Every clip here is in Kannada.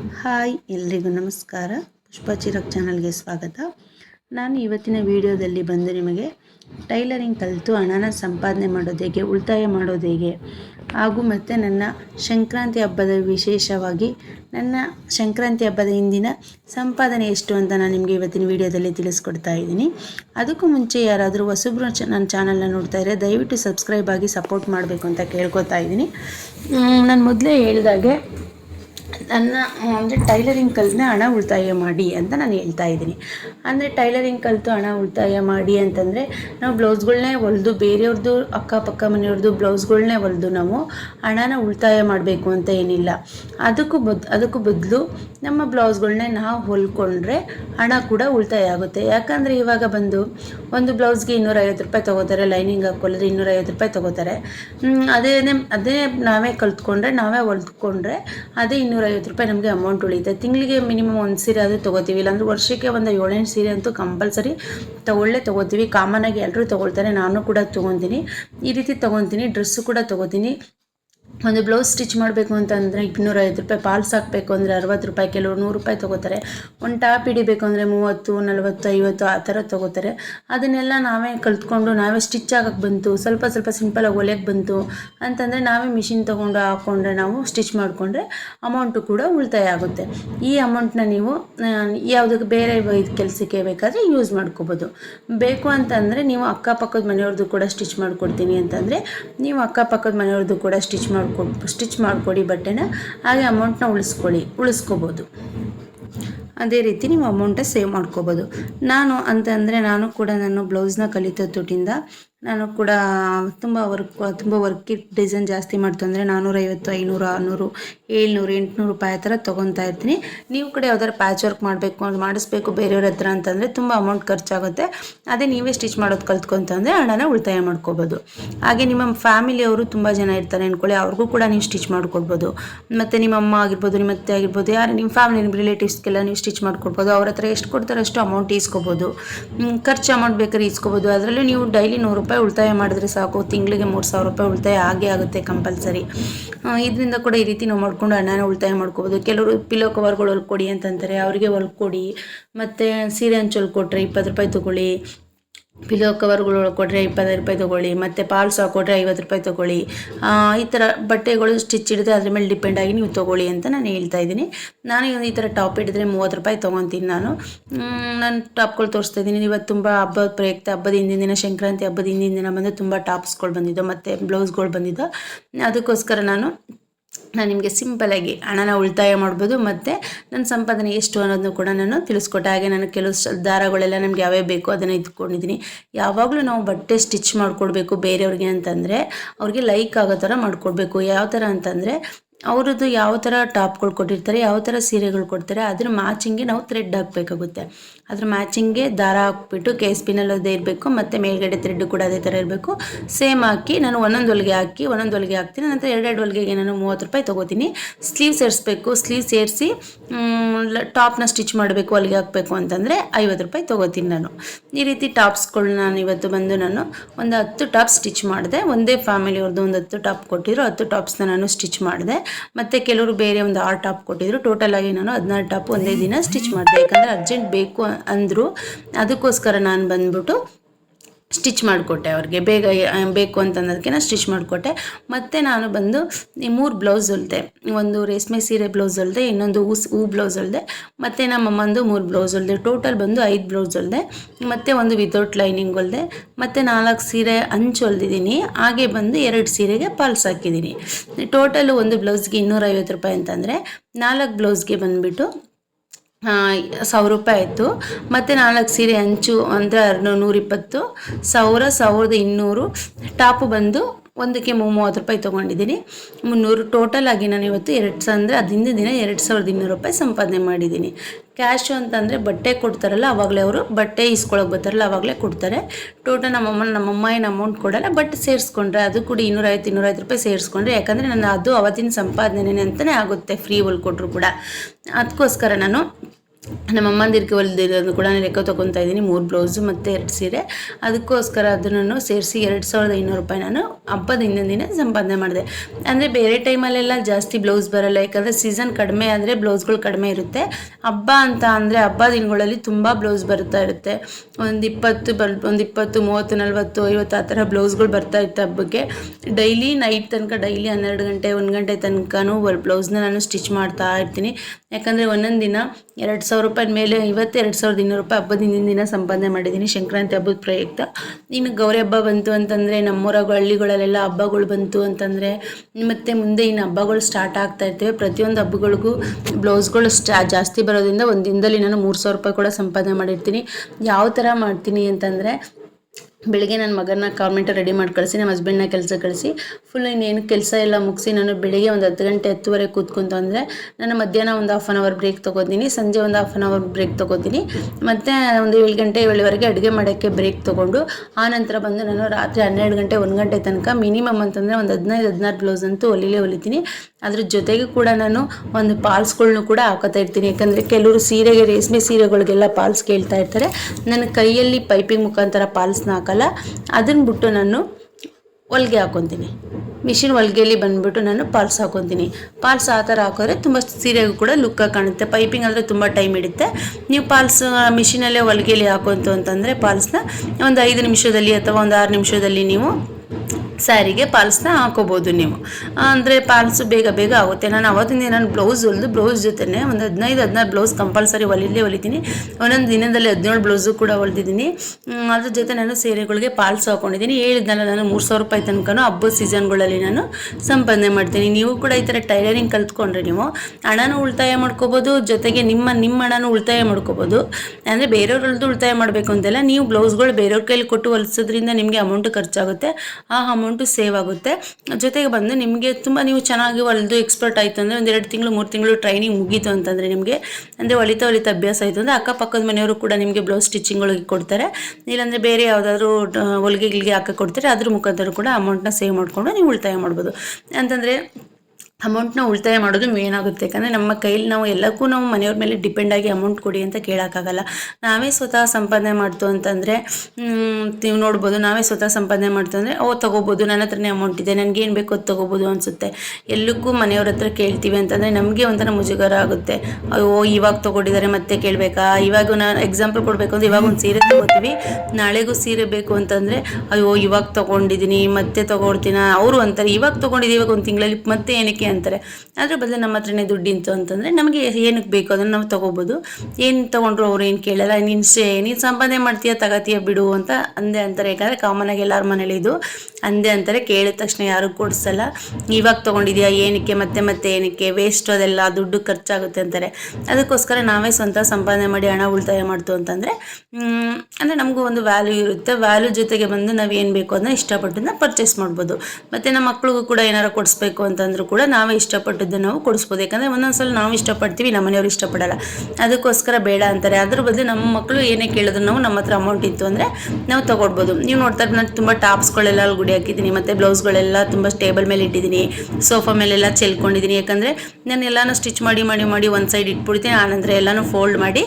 ಹಾಯ್, ಎಲ್ರಿಗೂ ನಮಸ್ಕಾರ. ಪುಷ್ಪ ಚಿರಕ್ ಚಾನಲ್ಗೆ ಸ್ವಾಗತ. ನಾನು ಇವತ್ತಿನ ವಿಡಿಯೋದಲ್ಲಿ ಬಂದು ನಿಮಗೆ ಟೈಲರಿಂಗ್ ಕಲಿತು ಹಣನ ಸಂಪಾದನೆ ಮಾಡೋದು ಹೇಗೆ, ಉಳಿತಾಯ ಮಾಡೋದು ಹೇಗೆ, ಹಾಗೂ ಮತ್ತು ನನ್ನ ಸಂಕ್ರಾಂತಿ ಹಬ್ಬದ ವಿಶೇಷವಾಗಿ ನನ್ನ ಸಂಕ್ರಾಂತಿ ಹಬ್ಬದ ಹಿಂದಿನ ಸಂಪಾದನೆ ಎಷ್ಟು ಅಂತ ನಾನು ನಿಮಗೆ ಇವತ್ತಿನ ವಿಡಿಯೋದಲ್ಲಿ ತಿಳಿಸ್ಕೊಡ್ತಾ ಇದ್ದೀನಿ. ಅದಕ್ಕೂ ಮುಂಚೆ ಯಾರಾದರೂ ಹೊಸಬ್ರು ನನ್ನ ಚಾನಲ್ನ ನೋಡ್ತಾ ಇದ್ದರೆ ದಯವಿಟ್ಟು ಸಬ್ಸ್ಕ್ರೈಬ್ ಆಗಿ ಸಪೋರ್ಟ್ ಮಾಡಬೇಕು ಅಂತ ಕೇಳ್ಕೊತಾ ಇದ್ದೀನಿ. ನಾನು ಮೊದಲೇ ಹೇಳಿದಾಗೆ ನನ್ನ, ಅಂದರೆ ಟೈಲರಿಂಗ್ ಕಲಿತೇ ಹಣ ಉಳಿತಾಯ ಮಾಡಿ ಅಂತ ನಾನು ಹೇಳ್ತಾ ಇದ್ದೀನಿ. ಅಂದರೆ ಟೈಲರಿಂಗ್ ಕಲಿತು ಹಣ ಉಳಿತಾಯ ಮಾಡಿ ಅಂತಂದರೆ ನಾವು ಬ್ಲೌಸ್ಗಳನ್ನೇ ಹೊಲಿದು ಬೇರೆಯವ್ರದ್ದು ಅಕ್ಕಪಕ್ಕ ಮನೆಯವ್ರದ್ದು ಬ್ಲೌಸ್ಗಳನ್ನೇ ಹೊಲಿದು ನಾವು ಹಣನ ಉಳಿತಾಯ ಮಾಡಬೇಕು ಅಂತ ಏನಿಲ್ಲ. ಅದಕ್ಕೂ ಬದ್, ಅದಕ್ಕೂ ಬದಲು ನಮ್ಮ ಬ್ಲೌಸ್ಗಳನ್ನೇ ನಾವು ಹೊಲ್ಕೊಂಡ್ರೆ ಹಣ ಕೂಡ ಉಳಿತಾಯ ಆಗುತ್ತೆ. ಯಾಕಂದರೆ ಇವಾಗ ಬಂದು ಒಂದು ಬ್ಲೌಸ್ಗೆ ಇನ್ನೂರೈವತ್ತು ರೂಪಾಯಿ ತೊಗೋತಾರೆ, ಲೈನಿಂಗ್ ಹಾಕ್ಕೊಳ್ಳೋದ್ರೆ ಇನ್ನೂರೈವತ್ತು ರೂಪಾಯಿ ತೊಗೋತಾರೆ. ಅದೇ ಅದೇ ನಾವೇ ಕಲ್ತ್ಕೊಂಡ್ರೆ ನಾವೇ ಹೊಲ್ದುಕೊಂಡ್ರೆ ಅದೇ ಇನ್ನೂರೈವತ್ತು ರೂಪಾಯಿ ನಮಗೆ ಅಮೌಂಟ್ ಉಳಿಯುತ್ತೆ. ತಿಂಗಳಿಗೆ ಮಿನಿಮಮ್ ಒಂದು ಸೀರೆ ಆದರೂ ತೊಗೋತೀವಿ. ಇಲ್ಲಾಂದ್ರೆ ವರ್ಷಕ್ಕೆ ಒಂದು ಏಳೆಂಟು ಸೀರೆ ಅಂತೂ ಕಂಪಲ್ಸರಿ ತಗೋತೀವಿ. ತೊಗೋತೀವಿ ಕಾಮನಾಗಿ ಎಲ್ಲರೂ ತೊಗೊಳ್ತಾರೆ. ನಾನು ಕೂಡ ತೊಗೊತೀನಿ. ಈ ರೀತಿ ತೊಗೊತೀನಿ. ಡ್ರೆಸ್ಸು ಕೂಡ ತೊಗೋತೀನಿ. ಒಂದು ಬ್ಲೌಸ್ ಸ್ಟಿಚ್ ಮಾಡಬೇಕು ಅಂತಂದರೆ ಇನ್ನೂರೈವತ್ತು ರೂಪಾಯಿ ಪಾಲ್ಸ್ ಹಾಕಬೇಕು ಅಂದರೆ ಅರವತ್ತು ರೂಪಾಯಿ, ಕೆಲವರು ನೂರು ರೂಪಾಯಿ ತೊಗೋತಾರೆ. ಒಂದು ಟಾಪ್ ಹಿಡಿಬೇಕು ಅಂದರೆ ಮೂವತ್ತು, ನಲವತ್ತು, ಐವತ್ತು ಆ ಥರ ತೊಗೋತಾರೆ. ಅದನ್ನೆಲ್ಲ ನಾವೇ ಕಲ್ತ್ಕೊಂಡು ನಾವೇ ಸ್ಟಿಚ್ ಆಗಕ್ಕೆ ಬಂತು, ಸ್ವಲ್ಪ ಸ್ವಲ್ಪ ಸಿಂಪಲಾಗಿ ಹೊಲಿಯಕ್ಕೆ ಬಂತು ಅಂತಂದರೆ ನಾವೇ ಮಿಷಿನ್ ತೊಗೊಂಡು ಹಾಕ್ಕೊಂಡ್ರೆ ನಾವು ಸ್ಟಿಚ್ ಮಾಡಿಕೊಂಡ್ರೆ ಅಮೌಂಟು ಕೂಡ ಉಳಿತಾಯ ಆಗುತ್ತೆ. ಈ ಅಮೌಂಟ್ನ ನೀವು ಯಾವುದಕ್ಕೆ ಬೇರೆ ಕೆಲಸಕ್ಕೆ ಬೇಕಾದರೆ ಯೂಸ್ ಮಾಡ್ಕೋಬೋದು. ಬೇಕು ಅಂತಂದರೆ ನೀವು ಅಕ್ಕಪಕ್ಕದ ಮನೆಯವ್ರದ್ದು ಕೂಡ ಸ್ಟಿಚ್ ಮಾಡಿಕೊಡ್ತೀನಿ ಅಂತಂದರೆ ನೀವು ಅಕ್ಕಪಕ್ಕದ ಮನೆಯವ್ರದ್ದು ಕೂಡ ಸ್ಟಿಚ್ ಮಾಡಿ ಮಾಡ್ಕೊ ಸ್ಟಿಚ್ ಮಾಡಿಕೊಡಿ ಬಟ್ಟೆನ, ಹಾಗೆ ಅಮೌಂಟ್ನ ಉಳಿಸ್ಕೊಳ್ಳಿ ಉಳಿಸ್ಕೋಬೋದು. ಅದೇ ರೀತಿ ನೀವು ಅಮೌಂಟ ಸೇವ್ ಮಾಡ್ಕೋಬೋದು. ನಾನು ಅಂತಂದರೆ ನಾನು ಕೂಡ ನಾನು ಬ್ಲೌಸ್ನ ಕಲಿತ ದುಡ್ಡಿಂದ ನಾನು ಕೂಡ ತುಂಬ ವರ್ಕ್ ತುಂಬ ವರ್ಕ್ ಡಿಸೈನ್ ಜಾಸ್ತಿ ಮಾಡ್ತು ಅಂದರೆ ನಾನ್ನೂರೈವತ್ತು ಐನೂರು, ಆರುನೂರು, ಏಳ್ನೂರು, ಎಂಟುನೂರು ರೂಪಾಯಿ ಆ ಥರ ತೊಗೊತಾ ಇರ್ತೀನಿ. ನೀವು ಕೂಡ ಯಾವ್ದಾದ್ರು ಪ್ಯಾಚ್ ವರ್ಕ್ ಮಾಡಬೇಕು ಮಾಡಿಸ್ಬೇಕು ಬೇರೆಯವ್ರ ಹತ್ರ ಅಂತಂದರೆ ತುಂಬ ಅಮೌಂಟ್ ಖರ್ಚಾಗುತ್ತೆ. ಅದೇ ನೀವೇ ಸ್ಟಿಚ್ ಮಾಡೋದು ಕಲ್ತ್ಕೊತಂದರೆ ಹಣನ ಉಳಿತಾಯ ಮಾಡ್ಕೋಬೋದು. ಹಾಗೆ ನಿಮ್ಮ ಫ್ಯಾಮಿಲಿಯವರು ತುಂಬ ಜನ ಇರ್ತಾರೆ ಅಂದ್ಕೊಳ್ಳಿ ಅವ್ರಿಗೂ ಕೂಡ ನೀವು ಸ್ಟಿಚ್ ಮಾಡ್ಕೊಡ್ಬೋದು. ಮತ್ತು ನಿಮ್ಮ ಅಮ್ಮ ಆಗಿರ್ಬೋದು, ನಿಮ್ಮ ಅತ್ತೆ ಆಗಿರ್ಬೋದು, ಯಾರು ನಿಮ್ಮ ಫ್ಯಾಮಿಲಿ ನಿಮ್ಮ ರಿಲೇಟಿವ್ಸ್ಗೆಲ್ಲ ನೀವು ಸ್ಟಿಚ್ ಮಾಡ್ಕೊಡ್ಬೋದು. ಅವ್ರ ಹತ್ರ ಎಷ್ಟು ಕೊಡ್ತಾರೆ ಅಷ್ಟು ಅಮೌಂಟ್ ಈಸ್ಕೋಬೋದು. ಖರ್ಚು ಅಮೌಂಟ್ ಬೇಕಾದ್ರೆ ಈಸ್ಕೋಬೋದು. ಅದರಲ್ಲೂ ನೀವು ಡೈಲಿ ನೂರು ರೂಪಾಯಿ ಉಳಿತಾಯ ಮಾಡಿದ್ರೆ ಸಾಕು, ತಿಂಗಳಿಗೆ ಮೂರು ಸಾವಿರ ರೂಪಾಯಿ ಉಳಿತಾಯ ಆಗೇ ಆಗುತ್ತೆ ಕಂಪಲ್ಸರಿ. ಇದರಿಂದ ಕೂಡ ಈ ರೀತಿ ನಾವು ಮಾಡ್ಕೊಂಡು ಹಣನ ಉಳಿತಾಯ ಮಾಡ್ಕೋಬೋದು. ಕೆಲವರು ಪಿಲೋ ಕವರ್ಗಳು ಹೊಲ್ಕೊಡಿ ಅಂತಂತಾರೆ, ಅವರಿಗೆ ಹೊಲ್ಕೊಡಿ. ಮತ್ತು ಸೀರೆ ಹಂಚು ಹೊಲ್ಕೊಟ್ರೆ ಇಪ್ಪತ್ತು ರೂಪಾಯಿ ತೊಗೊಳ್ಳಿ ಪಿಲೋ ಕವರ್ಗಳು ಕೊಟ್ಟರೆ ಇಪ್ಪತ್ತೈದು ರೂಪಾಯಿ ತೊಗೊಳ್ಳಿ, ಮತ್ತು ಪಾಲ್ಸ್ ಹಾಕೊಟ್ರೆ ಐವತ್ತು ರೂಪಾಯಿ ತೊಗೊಳ್ಳಿ. ಈ ಥರ ಬಟ್ಟೆಗಳು ಸ್ಟಿಚ್ ಹಿಡಿದ್ರೆ ಅದ್ರ ಮೇಲೆ ಡಿಪೆಂಡ್ ಆಗಿ ನೀವು ತೊಗೊಳ್ಳಿ ಅಂತ ನಾನು ಹೇಳ್ತಾ ಇದ್ದೀನಿ. ನಾನು ಈ ಥರ ಟಾಪ್ ಹಿಡಿದ್ರೆ ಮೂವತ್ತು ರೂಪಾಯಿ ತೊಗೊತೀನಿ ನಾನು. ನಾನು ಟಾಪ್ಗಳು ತೋರಿಸ್ತಾ ಇದ್ದೀನಿ. ಇವತ್ತು ತುಂಬ ಹಬ್ಬದ ಪ್ರಯುಕ್ತ, ಹಬ್ಬದ ಹಿಂದಿನ ದಿನ, ಸಂಕ್ರಾಂತಿ ಹಬ್ಬದ ಹಿಂದಿನ ದಿನ ಬಂದು ತುಂಬ ಟಾಪ್ಸ್ಗಳು ಬಂದಿದ್ದು, ಮತ್ತು ಬ್ಲೌಸ್ಗಳು ಬಂದಿದ್ದು. ಅದಕ್ಕೋಸ್ಕರ ನಾನು ನಾನು ನಿಮಗೆ ಸಿಂಪಲಾಗಿ ಹಣನ ಉಳಿತಾಯ ಮಾಡ್ಬೋದು ಮತ್ತು ನನ್ನ ಸಂಪಾದನೆ ಎಷ್ಟು ಅನ್ನೋದನ್ನು ಕೂಡ ನಾನು ತಿಳಿಸ್ಕೊಟ್ಟೆ. ಹಾಗೆ ನಾನು ಕೆಲವು ದಾರಗಳೆಲ್ಲ ನಮಗೆ ಯಾವ್ಯಾವ ಬೇಕು ಅದನ್ನು ಇಟ್ಕೊಂಡಿದ್ದೀನಿ ಯಾವಾಗಲೂ ನಾವು ಬಟ್ಟೆ ಸ್ಟಿಚ್ ಮಾಡಿಕೊಡ್ಬೇಕು ಬೇರೆಯವ್ರಿಗೆ ಅಂತಂದರೆ ಅವ್ರಿಗೆ ಲೈಕ್ ಆಗೋ ಥರ ಮಾಡಿಕೊಡ್ಬೇಕು. ಯಾವ ಥರ ಅಂತಂದರೆ ಅವರದ್ದು ಯಾವ ಥರ ಟಾಪ್ಗಳು ಕೊಟ್ಟಿರ್ತಾರೆ, ಯಾವ ಥರ ಸೀರೆಗಳು ಕೊಡ್ತಾರೆ, ಅದ್ರ ಮ್ಯಾಚಿಂಗ್ಗೆ ನಾವು ಥ್ರೆಡ್ ಹಾಕಬೇಕಾಗುತ್ತೆ. ಅದ್ರ ಮ್ಯಾಚಿಂಗ್ಗೆ ದಾರ ಹಾಕ್ಬಿಟ್ಟು ಕೆ ಎಸ್ ಪಿನಲ್ಲಿ ಅದೇ ಇರಬೇಕು, ಮತ್ತು ಮೇಲ್ಗಡೆ ಥ್ರೆಡ್ ಕೂಡ ಅದೇ ಥರ ಇರಬೇಕು. ಸೇಮ್ ಹಾಕಿ ನಾನು ಒಂದೊಂದು ಹೊಲಿಗೆ ಹಾಕಿ, ಒಂದೊಂದು ಹೊಲಿಗೆ ಹಾಕ್ತೀನಿ, ನಂತರ ಎರಡೆರಡು ಹೊಲಿಗೆಗೆ ನಾನು ಮೂವತ್ತು ರೂಪಾಯಿ ತೊಗೋತೀನಿ. ಸ್ಲೀವ್ ಸೇರಿಸ್ಬೇಕು ಸ್ಲೀವ್ ಸೇರಿಸಿ ಟಾಪ್ನ ಸ್ಟಿಚ್ ಮಾಡಬೇಕು, ಹೊಲಿಗೆ ಹಾಕಬೇಕು ಅಂತಂದರೆ ಐವತ್ತು ರೂಪಾಯಿ ತೊಗೋತೀನಿ ನಾನು. ಈ ರೀತಿ ಟಾಪ್ಸ್ಗಳು ನಾನು ಇವತ್ತು ಬಂದು ನಾನು ಒಂದು ಹತ್ತು ಟಾಪ್ ಸ್ಟಿಚ್ ಮಾಡಿದೆ. ಒಂದೇ ಫ್ಯಾಮಿಲಿಯವ್ರದ್ದು ಒಂದು ಹತ್ತು ಟಾಪ್ ಕೊಟ್ಟಿರೋ ಹತ್ತು ಟಾಪ್ಸ್ನ ನಾನು ಸ್ಟಿಚ್ ಮಾಡಿದೆ. ಮತ್ತು ಕೆಲವರು ಬೇರೆ ಒಂದು ಆರು ಟಾಪ್ ಕೊಟ್ಟಿದ್ರು. ಟೋಟಲ್ ಆಗಿ ನಾನು ಹದಿನಾರು ಟಾಪ್ ಒಂದೇ ದಿನ ಸ್ಟಿಚ್ ಮಾಡಿದೆ. ಯಾಕಂದರೆ ಅರ್ಜೆಂಟ್ ಬೇಕು ಅಂದರು. ಅದಕ್ಕೋಸ್ಕರ ನಾನು ಬಂದ್ಬಿಟ್ಟು ಸ್ಟಿಚ್ ಮಾಡಿಕೊಟ್ಟೆ ಅವ್ರಿಗೆ. ಬೇಗ ಬೇಕು ಅಂತಂದದಕ್ಕೆ ನಾನು ಸ್ಟಿಚ್ ಮಾಡಿಕೊಟ್ಟೆ. ಮತ್ತು ನಾನು ಬಂದು ಈ ಮೂರು ಬ್ಲೌಸ್ ಹೊಲಿದೆ. ಒಂದು ರೇಷ್ಮೆ ಸೀರೆ ಬ್ಲೌಸ್ ಹೊಲಿದೆ, ಇನ್ನೊಂದು ಹೂಸ್, ಹೂ ಬ್ಲೌಸ್ ಹೊಲಿದೆ. ಮತ್ತು ನಮ್ಮಮ್ಮಂದು ಮೂರು ಬ್ಲೌಸ್ ಹೊಲಿದೆ. ಟೋಟಲ್ ಬಂದು ಐದು ಬ್ಲೌಸ್ ಹೊಲಿದೆ. ಮತ್ತು ಒಂದು ವಿತೌಟ್ ಲೈನಿಂಗ್ ಹೊಲಿದೆ. ಮತ್ತು ನಾಲ್ಕು ಸೀರೆ ಹಂಚು ಹೊಲ್ದಿದ್ದೀನಿ. ಹಾಗೆ ಬಂದು ಎರಡು ಸೀರೆಗೆ ಪಾಲ್ಸ್ ಹಾಕಿದ್ದೀನಿ. ಟೋಟಲ್ ಒಂದು ಬ್ಲೌಸ್ಗೆ ಇನ್ನೂರೈವತ್ತು ರೂಪಾಯಿ ಅಂತಂದರೆ ನಾಲ್ಕು ಬ್ಲೌಸ್ಗೆ ಬಂದುಬಿಟ್ಟು ಸಾವಿರ ರೂಪಾಯಿ ಆಯಿತು. ಮತ್ತು ನಾಲ್ಕು ಸೀರೆ ಅಂಚು ಅಂದರೆ ನೂರಿಪ್ಪತ್ತು. ಸಾವಿರ ಸಾವಿರದ ಇನ್ನೂರು. ಟಾಪು ಬಂದು ಒಂದಕ್ಕೆ ಮೂವತ್ತು ರೂಪಾಯಿ ತೊಗೊಂಡಿದ್ದೀನಿ. ಮುನ್ನೂರು ಟೋಟಲ್ ಆಗಿ ನಾನು ಇವತ್ತು ಎರಡು ಸಾವಿರ ಅಂದರೆ ಅದು ದಿನ ಎರಡು ಸಾವಿರದ ಇನ್ನೂರು ರೂಪಾಯಿ ಸಂಪಾದನೆ ಮಾಡಿದ್ದೀನಿ. ಕ್ಯಾಶು ಅಂತಂದರೆ ಬಟ್ಟೆ ಕೊಡ್ತಾರಲ್ಲ, ಅವಾಗಲೇ ಅವರು ಬಟ್ಟೆ ಇಸ್ಕೊಳಕ್ಕೆ ಬರ್ತಾರಲ್ಲ, ಅವಾಗಲೇ ಕೊಡ್ತಾರೆ. ಟೋಟಲ್ ನಮ್ಮಮ್ಮ ನಮ್ಮಮ್ಮ ಏನು ಅಮೌಂಟ್ ಕೊಡಲ್ಲ ಬಟ್ ಸೇರಿಸ್ಕೊಂಡ್ರೆ ಅದು ಕೂಡ ಇನ್ನೂರೈವತ್ತು ಇನ್ನೂರೈವತ್ತು ರೂಪಾಯಿ ಸೇರಿಸ್ಕೊಂಡ್ರೆ, ಯಾಕಂದರೆ ನಾನು ಅದು ಅವತ್ತಿನ ಸಂಪಾದನೆ ಅಂತಲೇ ಆಗುತ್ತೆ ಫ್ರೀ ಹೊಲ್ಕೊಟ್ರು ಕೂಡ. ಅದಕ್ಕೋಸ್ಕರ ನಾನು ನಮ್ಮ ಅಮ್ಮಂದಿರಿಗೆ ಹೊಲಿದಿರೋದು ಕೂಡ ನಾನು ಲೆಕ್ಕ ತೊಗೊತಾ ಇದ್ದೀನಿ. ಮೂರು ಬ್ಲೌಸು ಮತ್ತು ಎರಡು ಸೀರೆ. ಅದಕ್ಕೋಸ್ಕರ ಅದನ್ನು ಸೇರಿಸಿ ಎರಡು ಸಾವಿರದ ಐನೂರು ರೂಪಾಯಿ ನಾನು ಹಬ್ಬದ ಹಿಂದಿನ ದಿನ ಸಂಪಾದನೆ ಮಾಡಿದೆ. ಅಂದರೆ ಬೇರೆ ಟೈಮಲ್ಲೆಲ್ಲ ಜಾಸ್ತಿ ಬ್ಲೌಸ್ ಬರಲ್ಲ. ಯಾಕಂದರೆ ಸೀಸನ್ ಕಡಿಮೆ ಆದರೆ ಬ್ಲೌಸ್ಗಳು ಕಡಿಮೆ ಇರುತ್ತೆ. ಹಬ್ಬ ಅಂತ ಅಂದರೆ ಹಬ್ಬ ದಿನಗಳಲ್ಲಿ ತುಂಬ ಬ್ಲೌಸ್ ಬರ್ತಾ ಇರುತ್ತೆ. ಒಂದು ಇಪ್ಪತ್ತು ಬಲ್, ಒಂದು ಇಪ್ಪತ್ತು, ಮೂವತ್ತು, ನಲ್ವತ್ತು, ಐವತ್ತು ಆ ಥರ ಬ್ಲೌಸ್ಗಳು ಬರ್ತಾ ಇತ್ತು ಹಬ್ಬಕ್ಕೆ. ಡೈಲಿ ನೈಟ್ ತನಕ, ಡೈಲಿ ಹನ್ನೆರಡು ಗಂಟೆ, ಒಂದು ಗಂಟೆ ತನಕನೂ ಬ್ಲೌಸ್ನ ನಾನು ಸ್ಟಿಚ್ ಮಾಡ್ತಾ ಇರ್ತೀನಿ. ಯಾಕಂದರೆ ಒಂದೊಂದು ದಿನ ಎರಡು ಸಾವಿರ ರೂಪಾಯಿ ಮೇಲೆ ಇವತ್ತು ಎರಡು ಸಾವಿರದ ಇನ್ನೂರು ರೂಪಾಯಿ ಹಬ್ಬದ ಹಿಂದಿನ ದಿನ ಸಂಪಾದನೆ ಮಾಡಿದ್ದೀನಿ. ಸಂಕ್ರಾಂತಿ ಹಬ್ಬದ ಪ್ರಯುಕ್ತ. ಇನ್ನು ಗೌರಿ ಹಬ್ಬ ಬಂತು ಅಂತಂದರೆ ನಮ್ಮೂರ ಹಳ್ಳಿಗಳಲ್ಲೆಲ್ಲ ಹಬ್ಬಗಳು ಬಂತು ಅಂತಂದರೆ ಮತ್ತು ಮುಂದೆ ಇನ್ನು ಹಬ್ಬಗಳು ಸ್ಟಾರ್ಟ್ ಆಗ್ತಾ ಇರ್ತವೆ. ಪ್ರತಿಯೊಂದು ಹಬ್ಬಗಳಿಗೂ ಬ್ಲೌಸ್ಗಳು ಸ್ಟಾ ಜಾಸ್ತಿ ಬರೋದ್ರಿಂದ ಒಂದು ದಿನದಲ್ಲಿ ನಾನು ಮೂರು ಸಾವಿರ ರೂಪಾಯಿ ಕೂಡ ಸಂಪಾದನೆ ಮಾಡಿರ್ತೀನಿ. ಯಾವ ಥರ ಮಾಡ್ತೀನಿ ಅಂತಂದರೆ ಬೆಳಿಗ್ಗೆ ನನ್ನ ಮಗನ ಕಾನ್ವೆಂಟ್ ರೆಡಿ ಮಾಡಿ ಕಳಿಸಿ ನಮ್ಮ ಹಸ್ಬೆಂಡ್ನ ಕೆಲಸ ಕಳಿಸಿ ಫುಲ್ ಇನ್ನೇನು ಕೆಲಸ ಎಲ್ಲ ಮುಗಿಸಿ ನಾನು ಬೆಳಿಗ್ಗೆ ಒಂದು ಹತ್ತು ಗಂಟೆ ಹತ್ತುವರೆ ಕೂತ್ಕೊಂತು ಅಂದರೆ ನಾನು ಮಧ್ಯಾಹ್ನ ಒಂದು ಹಾಫ್ ಆನ್ ಅವರ್ ಬ್ರೇಕ್ ತೊಗೋತೀನಿ, ಸಂಜೆ ಒಂದು ಹಾಫ್ ಆನ್ ಅವರ್ ಬ್ರೇಕ್ ತೊಗೋತೀನಿ. ಮತ್ತು ಒಂದು ಏಳು ಗಂಟೆ, ಏಳುವರೆಗೆ ಅಡುಗೆ ಮಾಡೋಕ್ಕೆ ಬ್ರೇಕ್ ತೊಗೊಂಡು, ಆ ನಂತರ ಬಂದು ನಾನು ರಾತ್ರಿ ಹನ್ನೆರಡು ಗಂಟೆ, ಒಂದು ಗಂಟೆ ತನಕ ಮಿನಿಮಮ್ ಅಂತಂದರೆ ಒಂದು ಹದಿನೈದು, ಹದಿನಾರು ಬ್ಲೌಸ್ ಅಂತೂ ಹೊಲಿಲೇ ಹೊಲಿತೀನಿ ಅದ್ರ ಜೊತೆಗೆ ಕೂಡ ನಾನು ಒಂದು ಪಾಲ್ಸ್ಗಳ್ನು ಕೂಡ ಹಾಕೋತಾ ಇರ್ತೀನಿ. ಯಾಕಂದರೆ ಕೆಲವರು ಸೀರೆಗೆ, ರೇಷ್ಮೆ ಸೀರೆಗಳಿಗೆಲ್ಲ ಪಾಲ್ಸ್ ಕೇಳ್ತಾ ಇರ್ತಾರೆ. ನನ್ನ ಕೈಯಲ್ಲಿ ಪೈಪಿಂಗ್ ಮುಖಾಂತರ ಪಾಲ್ಸ್ನ ಹಾಕಲ್ಲ ಅದನ್ನು ಬಿಟ್ಟು ನಾನು ಹೊಲಿಗೆ ಹಾಕೊತೀನಿ. ಮಿಷಿನ್ ಹೊಲಿಗೆಯಲ್ಲಿ ಬಂದುಬಿಟ್ಟು ನಾನು ಪಾಲ್ಸ್ ಹಾಕೊತೀನಿ. ಪಾಲ್ಸ್ ಆ ಥರ ಹಾಕಿದ್ರೆ ತುಂಬ ಸೀರೆಗೂ ಕೂಡ ಲುಕ್ಕಾಗಿ ಕಾಣುತ್ತೆ. ಪೈಪಿಂಗ್ ಅಂದರೆ ತುಂಬ ಟೈಮ್ ಹಿಡಿಯುತ್ತೆ. ನೀವು ಪಾಲ್ಸ್ ಮಿಷಿನಲ್ಲೇ ಹೊಲಿಗೆಯಲ್ಲಿ ಹಾಕೊಂತು ಅಂತಂದರೆ ಪಾಲ್ಸ್ನ ಒಂದು ಐದು ನಿಮಿಷದಲ್ಲಿ ಅಥವಾ ಒಂದು ಆರು ನಿಮಿಷದಲ್ಲಿ ನೀವು ಸ್ಯಾರಿಗೆ ಪಾಲ್ಸ್ನ ಹಾಕೋಬೋದು ನೀವು. ಅಂದರೆ ಪಾಲ್ಸು ಬೇಗ ಬೇಗ ಆಗುತ್ತೆ. ನಾನು ಅವತ್ತಿನ ನಾನು ಬ್ಲೌಸ್ ಹೊಲಿದು ಬ್ಲೌಸ್ ಜೊತೆನೆ ಒಂದು ಹದಿನೈದು, ಹದಿನಾರು ಬ್ಲೌಸ್ ಕಂಪಲ್ಸರಿ ಹೊಲಿಲೇ ಹೊಲಿತೀನಿ. ಒಂದೊಂದು ದಿನದಲ್ಲಿ ಹದಿನೇಳು ಬ್ಲೌಸು ಕೂಡ ಹೊಲಿದಿದ್ದೀನಿ. ಅದ್ರ ಜೊತೆ ನಾನು ಸೀರೆಗಳಿಗೆ ಪಾಲ್ಸ್ ಹಾಕೊಂಡಿದ್ದೀನಿ. ಹೇಳಿದ್ನಲ್ಲ ನಾನು ಮೂರು ಸಾವಿರ ರೂಪಾಯಿ ತನಕನೂ ಹಬ್ಬದ ಸೀಸನ್ಗಳಲ್ಲಿ ನಾನು ಸಂಪಾದನೆ ಮಾಡ್ತೀನಿ. ನೀವು ಕೂಡ ಈ ಥರ ಟೈಲರಿಂಗ್ ಕಲ್ತ್ಕೊಂಡ್ರೆ ನೀವು ಹಣನೂ ಉಳಿತಾಯ ಮಾಡ್ಕೋಬೋದು, ಜೊತೆಗೆ ನಿಮ್ಮ ನಿಮ್ಮ ಹಣನೂ ಉಳಿತಾಯ ಮಾಡ್ಕೋಬೋದು. ಅಂದರೆ ಬೇರೆಯವ್ರದ್ದು ಉಳಿತಾಯ ಮಾಡಬೇಕು ಅಂತೆಲ್ಲ ನೀವು ಬ್ಲೌಸ್ಗಳು ಬೇರೆಯವ್ರ ಕೈಲಿ ಕೊಟ್ಟು ಹೊಲಿಸೋದ್ರಿಂದ ನಿಮಗೆ ಅಮೌಂಟ್ ಖರ್ಚಾಗುತ್ತೆ. ಆ ಅಮೌಂಟು ಸೇವ್ ಆಗುತ್ತೆ. ಜೊತೆಗೆ ಬಂದು ನಿಮಗೆ ತುಂಬ ನೀವು ಚೆನ್ನಾಗಿ ಹೊಲಿದು ಎಕ್ಸ್ಪರ್ಟ್ ಆಯಿತು ಅಂದರೆ ಒಂದೆರಡು ತಿಂಗಳು, ಮೂರು ತಿಂಗಳು ಟ್ರೈನಿಂಗ್ ಮುಗೀತು ಅಂತಂದರೆ ನಿಮಗೆ, ಅಂದರೆ ಹೊಲಿತಾ ಹೊಲಿತಾ ಅಭ್ಯಾಸ ಆಯಿತು ಅಂದರೆ ಅಕ್ಕಪಕ್ಕದ ಮನೆಯವರು ಕೂಡ ನಿಮಗೆ ಬ್ಲೌಸ್ ಸ್ಟಿಚಿಂಗ್ಗಳಿಗೆ ಕೊಡ್ತಾರೆ. ಇಲ್ಲಾಂದರೆ ಬೇರೆ ಯಾವುದಾದ್ರೂ ಹೊಲಿಗೆ ಗಿಲ್ಗೆ ಹಾಕಿ ಕೊಡ್ತಾರೆ. ಅದ್ರ ಮುಖಾಂತರ ಕೂಡ ಅಮೌಂಟ್ನ ಸೇವ್ ಮಾಡಿಕೊಂಡು ನೀವು ಉಳಿತಾಯ ಮಾಡ್ಬೋದು. ಅಂತಂದರೆ ಅಮೌಂಟ್ನ ಉಳಿತಾಯ ಮಾಡೋದು ಮೇನ್ ಆಗುತ್ತೆ. ಯಾಕಂದರೆ ನಮ್ಮ ಕೈಲಿ ನಾವು ಎಲ್ಲಕ್ಕೂ ನಾವು ಮನೆಯವ್ರ ಮೇಲೆ ಡಿಪೆಂಡ್ ಆಗಿ ಅಮೌಂಟ್ ಕೊಡಿ ಅಂತ ಕೇಳೋಕ್ಕಾಗಲ್ಲ. ನಾವೇ ಸ್ವತಃ ಸಂಪಾದನೆ ಮಾಡ್ತು ಅಂತಂದರೆ ನೀವು ನೋಡ್ಬೋದು, ನಾವೇ ಸ್ವತಃ ಸಂಪಾದನೆ ಮಾಡ್ತು ಅಂದರೆ, ಓ, ತೊಗೋಬೋದು, ನನ್ನ ಹತ್ರನೇ ಅಮೌಂಟ್ ಇದೆ, ನನಗೆ ಏನು ಬೇಕೋ ಅದು ತೊಗೋಬೋದು ಅನಿಸುತ್ತೆ. ಎಲ್ಲಕ್ಕೂ ಮನೆಯವ್ರ ಹತ್ರ ಕೇಳ್ತೀವಿ ಅಂತಂದರೆ ನಮಗೆ ಒಂಥರ ಮುಜುಗರ ಆಗುತ್ತೆ. ಓ ಇವಾಗ ತೊಗೊಂಡಿದ್ದಾರೆ ಮತ್ತೆ ಕೇಳಬೇಕಾ? ಇವಾಗ ನಾನು ಎಕ್ಸಾಂಪಲ್ ಕೊಡಬೇಕು ಅಂದರೆ ಇವಾಗ ಒಂದು ಸೀರೆ ತೊಗೋತೀವಿ, ನಾಳೆಗೂ ಸೀರೆ ಬೇಕು ಅಂತಂದರೆ, ಅಯ್ಯೋ, ಇವಾಗ ತೊಗೊಂಡಿದ್ದೀನಿ ಮತ್ತೆ ತೊಗೊಳ್ತೀನ ಅವರು ಅಂತಾರೆ, ಇವಾಗ ತೊಗೊಂಡಿದ್ದೀವಿ ಇವಾಗ ಒಂದು ತಿಂಗಳಲ್ಲಿ ಮತ್ತೆ ಏನಕ್ಕೆ ಅಂತಾರೆ. ಅದ್ರ ಬದಲು ನಮ್ಮ ಹತ್ರನೇ ದುಡ್ಡಿಂತು ಅಂತಂದರೆ ನಮಗೆ ಏನಕ್ಕೆ ಬೇಕು ಅದನ್ನು ನಾವು ತೊಗೋಬೋದು. ಏನು ತೊಗೊಂಡ್ರು ಅವ್ರು ಏನು ಕೇಳಲ್ಲ, ನೀನು ಸೇ, ನೀನು ಸಂಪಾದನೆ ಮಾಡ್ತೀಯ ತಗೋತೀಯ ಬಿಡು ಅಂತ ಅಂದೇ ಅಂತಾರೆ. ಯಾಕಂದರೆ ಕಾಮನ್ ಆಗಿ ಎಲ್ಲರ ಮನೇಲಿ ಇದು. ಅಂದೆ ಅಂತಾರೆ, ಕೇಳಿದ ತಕ್ಷಣ ಯಾರು ಕೊಡಿಸಲ್ಲ. ಇವಾಗ ತೊಗೊಂಡಿದ್ಯಾ, ಏನಕ್ಕೆ, ಮತ್ತೆ ಮತ್ತೆ ಏನಕ್ಕೆ ವೇಸ್ಟ್ ಅದೆಲ್ಲ, ದುಡ್ಡು ಖರ್ಚಾಗುತ್ತೆ ಅಂತಾರೆ. ಅದಕ್ಕೋಸ್ಕರ ನಾವೇ ಸ್ವಂತ ಸಂಪಾದನೆ ಮಾಡಿ ಹಣ ಉಳಿತಾಯ ಮಾಡ್ತು ಅಂತಂದರೆ ಅಂದರೆ ನಮಗೂ ಒಂದು ವ್ಯಾಲ್ಯೂ ಇರುತ್ತೆ. ವ್ಯಾಲ್ಯೂ ಜೊತೆಗೆ ಬಂದು ನಾವು ಏನು ಬೇಕು ಅದನ್ನ ಇಷ್ಟಪಟ್ಟಿಂದ ಪರ್ಚೇಸ್ ಮಾಡ್ಬೋದು. ಮತ್ತು ನಮ್ಮ ಮಕ್ಳಿಗೂ ಕೂಡ ಏನಾರು ಕೊಡಿಸ್ಬೇಕು ಅಂತಂದ್ರೂ ಕೂಡ ನಾವೇ ಇಷ್ಟಪಟ್ಟದ್ದು ನಾವು ಕೊಡಿಸ್ಬೋದು. ಯಾಕಂದರೆ ಒಂದೊಂದು ಸಲ ನಾವು ಇಷ್ಟಪಡ್ತೀವಿ ನಮ್ಮ ಮನೆಯವ್ರು ಇಷ್ಟಪಡಲ್ಲ. ಅದಕ್ಕೋಸ್ಕರ ಬೇಡ ಅಂತಾರೆ. ಅದ್ರ ಬದಲು ನಮ್ಮ ಮಕ್ಕಳು ಏನೇ ಕೇಳಿದ್ರು ನಾವು ನಮ್ಮ ಹತ್ರ ಅಮೌಂಟ್ ಇತ್ತು ಅಂದರೆ ನಾವು ತೊಗೊಳ್ಬೋದು ನೀವು ನೋಡ್ತಾ ನಾನು ತುಂಬ ಟಾಪ್ಸ್ಗಳೆಲ್ಲ ಗುಡಿ ಹಾಕಿದ್ದೀನಿ, ಮತ್ತು ಬ್ಲೌಸ್ಗಳೆಲ್ಲ ತುಂಬ ಟೇಬಲ್ ಮೇಲೆ ಇಟ್ಟಿದ್ದೀನಿ ಸೋಫಾ ಮೇಲೆಲ್ಲ ಚೆಲ್ಕೊಂಡಿದ್ದೀನಿ. ಯಾಕಂದರೆ ನಾನು ಎಲ್ಲನೂ ಸ್ಟಿಚ್ ಮಾಡಿ ಮಾಡಿ ಮಾಡಿ ಒಂದು ಸೈಡ್ ಇಟ್ಬಿಡ್ತೀನಿ. ಆನಂತರ ಎಲ್ಲನೂ ಫೋಲ್ಡ್ ಮಾಡಿ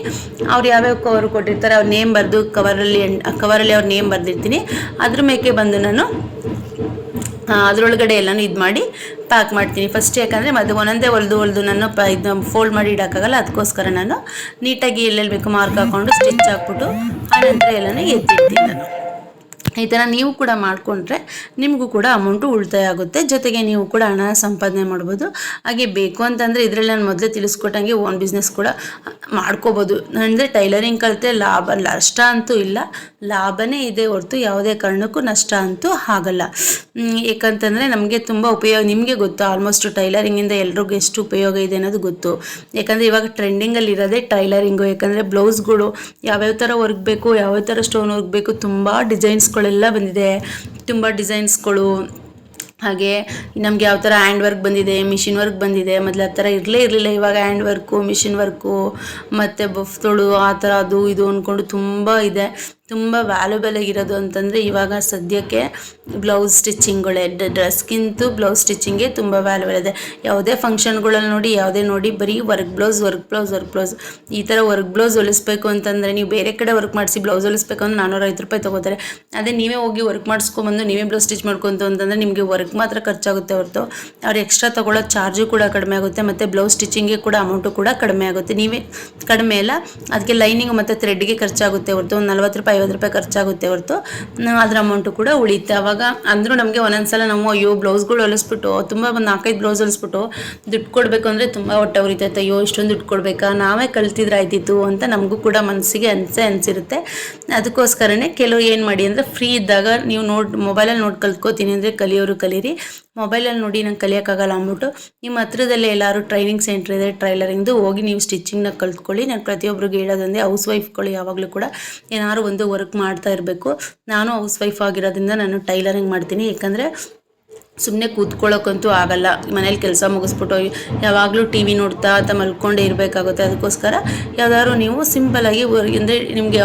ಅವ್ರು ಯಾವ್ಯಾವ ಕವರ್ ಕೊಟ್ಟಿರ್ತಾರೆ, ಅವ್ರ ನೇಮ್ ಬರೆದು ಕವರಲ್ಲಿ ಕವರಲ್ಲಿ ಅವ್ರ ನೇಮ್ ಬರೆದಿರ್ತೀನಿ. ಅದ್ರ ಮೇಕೆ ಬಂದು ನಾನು ಅದರೊಳಗಡೆ ಎಲ್ಲನೂ ಇದು ಮಾಡಿ ಪ್ಯಾಕ್ ಮಾಡ್ತೀನಿ. ಫಸ್ಟ್ ಯಾಕಂದರೆ ಅದು ಒಂದೊಂದೇ ಹೊಲ್ದು ಹೊಲ್ದು ನಾನು ಪ ಇದು ಫೋಲ್ಡ್ ಮಾಡಿ ಇಡೋಕ್ಕಾಗಲ್ಲ, ಅದಕ್ಕೋಸ್ಕರ ನಾನು ನೀಟಾಗಿ ಎಲ್ಲೆಲ್ಲಿ ಬೇಕು ಮಾರ್ಕ್ ಹಾಕ್ಕೊಂಡು ಸ್ಟಿಚ್ ಹಾಕ್ಬಿಟ್ಟು, ಆನಂತರ ಎಲ್ಲನೂ ಎತ್ತಿಡ್ತೀನಿ ನಾನು. ಈ ಥರ ನೀವು ಕೂಡ ಮಾಡಿಕೊಂಡ್ರೆ ನಿಮಗೂ ಕೂಡ ಅಮೌಂಟು ಉಳಿತಾಯ ಆಗುತ್ತೆ. ಜೊತೆಗೆ ನೀವು ಕೂಡ ಹಣ ಸಂಪಾದನೆ ಮಾಡ್ಬೋದು. ಹಾಗೆ ಬೇಕು ಅಂತಂದರೆ ಇದರಲ್ಲಿ ನಾನು ಮೊದಲೇ ತಿಳಿಸ್ಕೊಟ್ಟಂಗೆ ಓನ್ ಬಿಸ್ನೆಸ್ ಕೂಡ ಮಾಡ್ಕೋಬೋದು. ಅಂದರೆ ಟೈಲರಿಂಗ್ ಕಲಿತೆ ಲಾಭ, ನಷ್ಟ ಅಂತೂ ಇಲ್ಲ. ಲಾಭನೇ ಇದೆ ಹೊರತು ಯಾವುದೇ ಕಾರಣಕ್ಕೂ ನಷ್ಟ ಅಂತೂ ಆಗಲ್ಲ. ಏಕಂತಂದರೆ ನಮಗೆ ತುಂಬ ಉಪಯೋಗ, ನಿಮಗೆ ಗೊತ್ತು ಆಲ್ಮೋಸ್ಟ್ ಟೈಲರಿಂಗಿಂದ ಎಲ್ರಿಗೂ ಎಷ್ಟು ಉಪಯೋಗ ಇದೆ ಅನ್ನೋದು ಗೊತ್ತು. ಯಾಕಂದರೆ ಇವಾಗ ಟ್ರೆಂಡಿಂಗಲ್ಲಿ ಇರೋದೇ ಟೈಲರಿಂಗು ಯಾಕಂದರೆ ಬ್ಲೌಸ್ಗಳು ಯಾವ್ಯಾವ ಥರ ವರ್ಕ್ ಬೇಕು, ಯಾವ್ಯಾವ ಥರ ಸ್ಟೋನ್ ವರ್ಕ್ ಬೇಕು, ತುಂಬ ಡಿಸೈನ್ಸ್ಗಳೆಲ್ಲ ಬಂದಿದೆ. ತುಂಬ ಡಿಸೈನ್ಸ್ಗಳು. ಹಾಗೆ ನಮಗೆ ಯಾವ ಥರ ಹ್ಯಾಂಡ್ ವರ್ಕ್ ಬಂದಿದೆ, ಮಿಷಿನ್ ವರ್ಕ್ ಬಂದಿದೆ, ಮೊದಲು ಆ ಥರ ಇರಲೇ ಇರಲಿಲ್ಲ. ಇವಾಗ ಹ್ಯಾಂಡ್ ವರ್ಕು, ಮಿಷಿನ್ ವರ್ಕು, ಮತ್ತು ಬಫ್ ತೊಳು ಆ ಥರ ಅದು ಇದು ಅಂದ್ಕೊಂಡು ತುಂಬ ಇದೆ. ತುಂಬ ವ್ಯಾಲ್ಯೂಬಲ್ ಆಗಿರೋದು ಅಂತಂದರೆ ಇವಾಗ ಸದ್ಯಕ್ಕೆ ಬ್ಲೌಸ್ ಸ್ಟಿಚಿಂಗ್ಗಳೇ ಡ್ರೆಸ್ಗಿಂತೂ ಬ್ಲೌಸ್ ಸ್ಟಿಚಿಂಗೇ ತುಂಬ ವ್ಯಾಲ್ಯೂಬಲ್ ಇದೆ. ಯಾವುದೇ ಫಂಕ್ಷನ್ಗಳಲ್ಲಿ ನೋಡಿ, ಯಾವುದೇ ನೋಡಿ, ಬರೀ work blouse work blouse work blouse ಈ ಥರ ವರ್ಕ್ ಬ್ಲೌಸ್ ಹೊಲಿಸ್ಬೇಕು ಅಂತಂದರೆ ನೀವು ಬೇರೆ ಕಡೆ ವರ್ಕ್ ಮಾಡಿಸಿ ಬ್ಲೌಸ್ ಹೊಲಿಸ್ಬೇಕು ಅಂದ್ರೆ ನಾನ್ನೂರೈವತ್ತು ರೂಪಾಯಿ ತೊಗೋತಾರೆ. ಅದೇ ನೀವೇ ಹೋಗಿ ವರ್ಕ್ ಮಾಡಿಸ್ಕೊಂಬಂದು ನೀವೇ ಬ್ಲೌಸ್ ಸ್ಟಿಚ್ ಮಾಡ್ಕೊತು ಅಂತಂದರೆ ನಿಮಗೆ ವರ್ಕ್ ಮಾತ್ರ ಖರ್ಚಾಗುತ್ತೆ ಹೊರತು. ಅವ್ರು ಎಕ್ಸ್ಟ್ರಾ ತೊಗೊಳ್ಳೋ ಚಾರ್ಜು ಕೂಡ ಕಡಿಮೆ ಆಗುತ್ತೆ ಮತ್ತು ಬ್ಲೌಸ್ ಸ್ಟಿಚಿಂಗ್ಗೆ ಕೂಡ ಅಮೌಂಟು ಕೂಡ ಕಡಿಮೆ ಆಗುತ್ತೆ. ನೀವೇ ಕಡಿಮೆ ಇಲ್ಲ ಅದಕ್ಕೆ ಲೈನಿಂಗ್ ಮತ್ತು ಥ್ರೆಡ್ಗೆ ಖರ್ಚಾಗುತ್ತೆ ಹೊರತು. ಒಂದು ನಲ್ವತ್ತು ರೂಪಾಯಿ ಐವತ್ತು ರೂಪಾಯಿ ಖರ್ಚಾಗುತ್ತೆ ಹೊರತು. ಅದರ ಅಮೌಂಟು ಕೂಡ ಉಳಿಯುತ್ತೆ. ಅವಾಗ ಅಂದರೂ ನಮಗೆ ಒಂದೊಂದ್ಸಲ ನಾವು ಅಯ್ಯೋ ಬ್ಲೌಸ್ಗಳು ಹೊಲಿಸ್ಬಿಟ್ಟು, ತುಂಬ ಒಂದು ನಾಲ್ಕೈದು ಬ್ಲೌಸ್ ಹೊಲಿಸ್ಬಿಟ್ಟು ದುಡ್ಡು ಕೊಡಬೇಕು ಅಂದರೆ ತುಂಬ ಹೊಟ್ಟೆ ಉರಿತೈತೆ ಅಯ್ಯೋ, ಇಷ್ಟೊಂದು ದುಡ್ಡು ಕೊಡಬೇಕಾ? ನಾವೇ ಕಲ್ತಿದ್ರೆ ಆಯ್ತಿತ್ತು ಅಂತ ನಮಗೂ ಕೂಡ ಮನಸ್ಸಿಗೆ ಅನಿಸೆ ಅನಿಸಿರುತ್ತೆ. ಅದಕ್ಕೋಸ್ಕರನೇ ಕೆಲವು ಏನು ಮಾಡಿ ಅಂದರೆ ಫ್ರೀ ಇದ್ದಾಗ ನೀವು ನೋಡಿ ಮೊಬೈಲಲ್ಲಿ ನೋಡಿ ಕಲ್ತ್ಕೋತೀನಿ ಅಂದರೆ ಕಲಿಯೋರು ಕಲೀರಿ. ಮೊಬೈಲಲ್ಲಿ ನೋಡಿ ನಂಗೆ ಕಲಿಯೋಕ್ಕಾಗಲ್ಲ ಅಂದ್ಬಿಟ್ಟು ನಿಮ್ಮ ಹತ್ರದಲ್ಲೇ ಎಲ್ಲರೂ ಟ್ರೈನಿಂಗ್ ಸೆಂಟ್ರ್ ಇದೆ ಟ್ರೈಲರಿಂಗ್ದು ಹೋಗಿ ನೀವು ಸ್ಟಿಚಿಂಗ್ನ ಕಲ್ತ್ಕೊಳ್ಳಿ. ನಾನು ಪ್ರತಿಯೊಬ್ಬರಿಗೆ ಹೇಳೋದಂದರೆ ಹೌಸ್ ವೈಫ್ಗಳು ಯಾವಾಗಲೂ ಕೂಡ ಏನಾದ್ರು ಒಂದು ವರ್ಕ್ ಮಾಡ್ತಾ ಇರಬೇಕು. ನಾನು ಹೌಸ್ ವೈಫ್ ಆಗಿರೋದ್ರಿಂದ ನಾನು ಟೈಲರಿಂಗ್ ಮಾಡ್ತೀನಿ. ಯಾಕಂದರೆ ಸುಮ್ಮನೆ ಕೂತ್ಕೊಳ್ಳೋಕ್ಕಂತೂ ಆಗಲ್ಲ. ಮನೇಲಿ ಕೆಲಸ ಮುಗಿಸ್ಬಿಟ್ಟು ಯಾವಾಗಲೂ ಟಿ ವಿ ನೋಡ್ತಾ ಅಥವಾ ಮಲ್ಕೊಂಡೇ ಇರಬೇಕಾಗುತ್ತೆ. ಅದಕ್ಕೋಸ್ಕರ ಯಾವ್ದಾದ್ರು ನೀವು ಸಿಂಪಲಾಗಿ ಅಂದರೆ ನಿಮಗೆ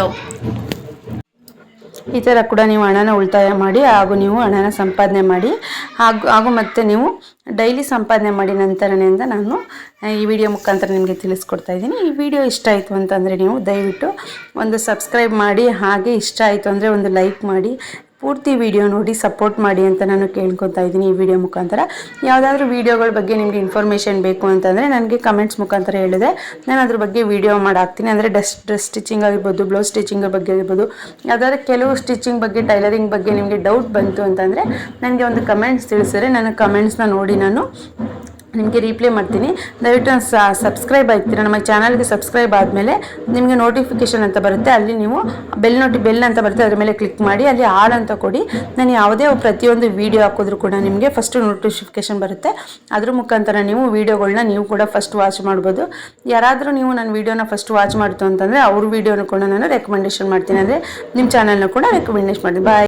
ಈ ಥರ ಕೂಡ ನೀವು ಹಣನ ಉಳಿತಾಯ ಮಾಡಿ ಹಾಗೂ ನೀವು ಹಣನ ಸಂಪಾದನೆ ಮಾಡಿ ಹಾಗೂ ಹಾಗೂ ಮತ್ತು ನೀವು ಡೈಲಿ ಸಂಪಾದನೆ ಮಾಡಿ ನಂತರನೆಯಿಂದ ನಾನು ಈ ವಿಡಿಯೋ ಮುಖಾಂತರ ನಿಮಗೆ ತಿಳಿಸ್ಕೊಡ್ತಾ ಇದ್ದೀನಿ. ಈ ವಿಡಿಯೋ ಇಷ್ಟ ಆಯಿತು ಅಂತಂದರೆ ನೀವು ದಯವಿಟ್ಟು ಒಂದು ಸಬ್ಸ್ಕ್ರೈಬ್ ಮಾಡಿ ಹಾಗೆ ಇಷ್ಟ ಆಯಿತು ಅಂದರೆ ಒಂದು ಲೈಕ್ ಮಾಡಿ ಪೂರ್ತಿ ವಿಡಿಯೋ ನೋಡಿ ಸಪೋರ್ಟ್ ಮಾಡಿ ಅಂತ ನಾನು ಕೇಳ್ಕೊತಾ ಇದ್ದೀನಿ ಈ ವಿಡಿಯೋ ಮುಖಾಂತರ. ಯಾವುದಾದ್ರೂ ವೀಡಿಯೋಗಳ ಬಗ್ಗೆ ನಿಮಗೆ ಇನ್ಫಾರ್ಮೇಷನ್ ಬೇಕು ಅಂತಂದರೆ ನನಗೆ ಕಮೆಂಟ್ಸ್ ಮುಖಾಂತರ ಹೇಳಿದೆ ನಾನು ಅದ್ರ ಬಗ್ಗೆ ವಿಡಿಯೋ ಮಾಡಾಕ್ತೀನಿ. ಅಂದರೆ ಡ್ರೆಸ್ ಡ್ರೆಸ್ ಸ್ಟಿಚಿಂಗ್ ಆಗಿರ್ಬೋದು ಬ್ಲೌಸ್ ಸ್ಟಿಚಿಂಗ್ ಬಗ್ಗೆ ಆಗಿರ್ಬೋದು, ಯಾವುದಾದ್ರೆ ಕೆಲವು ಸ್ಟಿಚಿಂಗ್ ಬಗ್ಗೆ ಟೈಲರಿಂಗ್ ಬಗ್ಗೆ ನಿಮಗೆ ಡೌಟ್ ಬಂತು ಅಂತಂದರೆ ನನಗೆ ಒಂದು ಕಮೆಂಟ್ಸ್ ತಿಳಿಸಿದ್ರೆ ನನ್ನ ಕಮೆಂಟ್ಸ್ನ ನೋಡಿ ನಾನು ನಿಮಗೆ ರೀಪ್ಲೇ ಮಾಡ್ತೀನಿ. ದಯವಿಟ್ಟು ಸಬ್ಸ್ಕ್ರೈಬ್ ಆಗ್ತೀರಾ? ನಮ್ಮ ಚಾನಲ್ಗೆ ಸಬ್ಸ್ಕ್ರೈಬ್ ಆದಮೇಲೆ ನಿಮಗೆ ನೋಟಿಫಿಕೇಷನ್ ಅಂತ ಬರುತ್ತೆ. ಅಲ್ಲಿ ನೀವು ಬೆಲ್ ನೋಟಿ ಬೆಲ್ ಅಂತ ಬರುತ್ತೆ. ಅದ್ರ ಮೇಲೆ ಕ್ಲಿಕ್ ಮಾಡಿ, ಅಲ್ಲಿ ಆಲ್ ಅಂತ ಕೊಡಿ. ನಾನು ಯಾವುದೇ ಪ್ರತಿಯೊಂದು ವೀಡಿಯೋ ಹಾಕಿದ್ರು ಕೂಡ ನಿಮಗೆ ಫಸ್ಟ್ ನೋಟಿಫಿಕೇಷನ್ ಬರುತ್ತೆ. ಅದ್ರ ಮುಖಾಂತರ ನೀವು ವೀಡಿಯೋಗಳನ್ನ ನೀವು ಕೂಡ ಫಸ್ಟ್ ವಾಚ್ ಮಾಡ್ಬೋದು. ಯಾರಾದರೂ ನೀವು ನನ್ನ ವೀಡಿಯೋನ ಫಸ್ಟ್ ವಾಚ್ ಮಾಡ್ತು ಅಂತಂದರೆ ಅವ್ರ ವೀಡಿಯೋನ ಕೂಡ ನಾನು ರೆಕಮೆಂಡೇಷನ್ ಮಾಡ್ತೀನಿ. ಅಂದರೆ ನಿಮ್ಮ ಚಾನಲ್ನ ಕೂಡ ರೆಕಮೆಂಡೇಷನ್ ಮಾಡ್ತೀನಿ. ಬಾಯ್